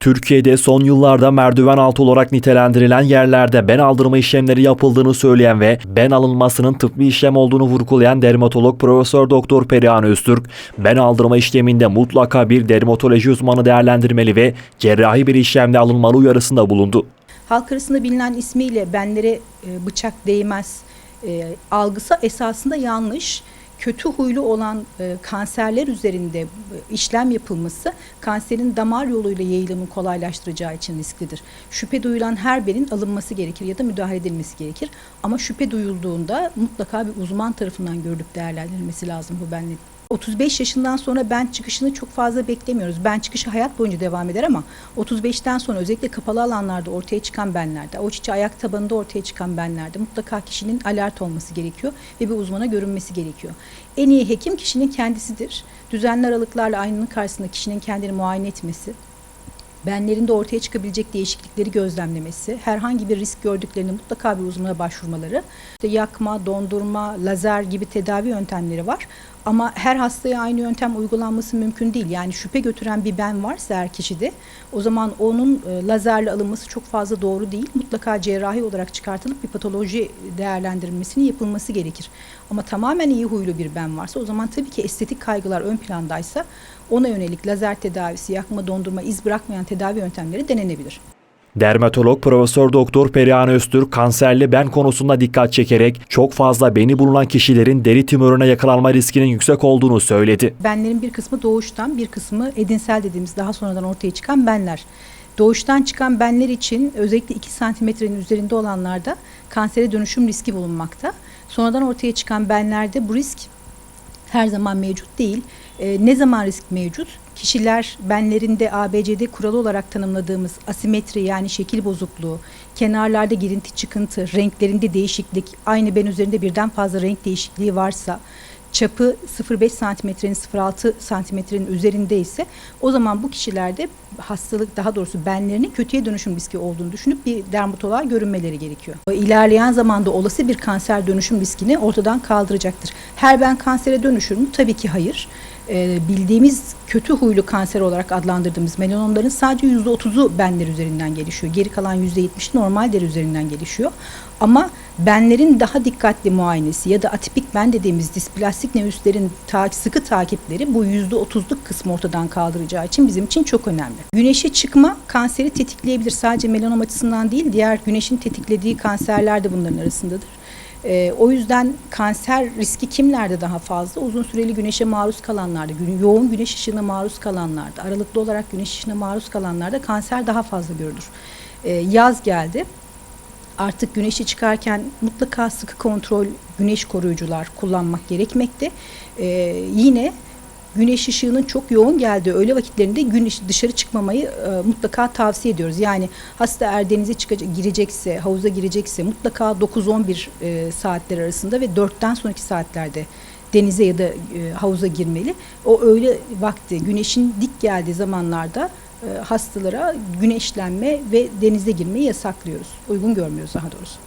Türkiye'de son yıllarda merdiven altı olarak nitelendirilen yerlerde ben aldırma işlemleri yapıldığını söyleyen ve ben alınmasının tıbbi işlem olduğunu vurgulayan dermatolog Profesör Doktor Perihan Öztürk, ben aldırma işleminde mutlaka bir dermatoloji uzmanı değerlendirmeli ve cerrahi bir işlemde alınmalı uyarısında bulundu. halk arasında bilinen ismiyle benlere e, bıçak değmez e, algısı esasında yanlış. Kötü huylu olan e, kanserler üzerinde e, işlem yapılması kanserin damar yoluyla yayılımını kolaylaştıracağı için risklidir. Şüphe duyulan her benin alınması gerekir ya da müdahale edilmesi gerekir. Ama şüphe duyulduğunda mutlaka bir uzman tarafından görülüp değerlendirilmesi lazım bu benlik. 35 yaşından sonra ben çıkışını çok fazla beklemiyoruz. Ben çıkışı hayat boyunca devam eder ama 35'ten sonra özellikle kapalı alanlarda ortaya çıkan benlerde, avuç içi ayak tabanında ortaya çıkan benlerde mutlaka kişinin alert olması gerekiyor ve bir uzmana görünmesi gerekiyor. En iyi hekim kişinin kendisidir. Düzenli aralıklarla aynanın karşısında kişinin kendini muayene etmesi, benlerinde ortaya çıkabilecek değişiklikleri gözlemlemesi, herhangi bir risk gördüklerini mutlaka bir uzmana başvurmaları, işte yakma, dondurma, lazer gibi tedavi yöntemleri var. Ama her hastaya aynı yöntem uygulanması mümkün değil. Yani şüphe götüren bir ben varsa eğer kişide o zaman onun e, lazerle alınması çok fazla doğru değil. Mutlaka cerrahi olarak çıkartılıp bir patoloji değerlendirilmesinin yapılması gerekir. Ama tamamen iyi huylu bir ben varsa o zaman tabii ki estetik kaygılar ön plandaysa ona yönelik lazer tedavisi, yakma, dondurma, iz bırakmayan tedavi yöntemleri denenebilir. Dermatolog Profesör Doktor Perihan Öztürk kanserli ben konusunda dikkat çekerek çok fazla beni bulunan kişilerin deri tümörüne yakalanma riskinin yüksek olduğunu söyledi. Benlerin bir kısmı doğuştan, bir kısmı edinsel dediğimiz daha sonradan ortaya çıkan benler. Doğuştan çıkan benler için özellikle 2 santimetrenin üzerinde olanlarda kansere dönüşüm riski bulunmakta. Sonradan ortaya çıkan benlerde bu risk her zaman mevcut değil. Ee, ne zaman risk mevcut? Kişiler benlerinde ABCD kuralı olarak tanımladığımız asimetri yani şekil bozukluğu, kenarlarda girinti çıkıntı, renklerinde değişiklik, aynı ben üzerinde birden fazla renk değişikliği varsa, çapı 0,5 santimetrenin 0,6 santimetrenin üzerinde ise o zaman bu kişilerde hastalık daha doğrusu benlerinin kötüye dönüşüm riski olduğunu düşünüp bir dermatoloğa görünmeleri gerekiyor. İlerleyen zamanda olası bir kanser dönüşüm riskini ortadan kaldıracaktır. Her ben kansere dönüşür mü? Tabii ki hayır. Ee, bildiğimiz kötü huylu kanser olarak adlandırdığımız melanomların sadece %30'u benler üzerinden gelişiyor. Geri kalan %70'i normal deri üzerinden gelişiyor. Ama benlerin daha dikkatli muayenesi ya da atipik ben dediğimiz displastik nevüslerin ta- sıkı takipleri bu %30'luk kısmı ortadan kaldıracağı için bizim için çok önemli. Güneşe çıkma kanseri tetikleyebilir. Sadece melanom açısından değil diğer güneşin tetiklediği kanserler de bunların arasındadır. Ee, o yüzden kanser riski kimlerde daha fazla? Uzun süreli güneşe maruz kalanlarda, gün- yoğun güneş ışığına maruz kalanlarda, aralıklı olarak güneş ışığına maruz kalanlarda kanser daha fazla görülür. Ee, yaz geldi. Artık güneşe çıkarken mutlaka sıkı kontrol güneş koruyucular kullanmak gerekmekte. Ee, yine güneş ışığının çok yoğun geldiği öğle vakitlerinde güneş dışarı çıkmamayı e, mutlaka tavsiye ediyoruz. Yani hasta eğer denize çıkacak, girecekse, havuza girecekse mutlaka 9-11 e, saatler arasında ve 4'ten sonraki saatlerde denize ya da e, havuza girmeli. O öğle vakti güneşin dik geldiği zamanlarda e, hastalara güneşlenme ve denize girmeyi yasaklıyoruz. Uygun görmüyoruz daha doğrusu.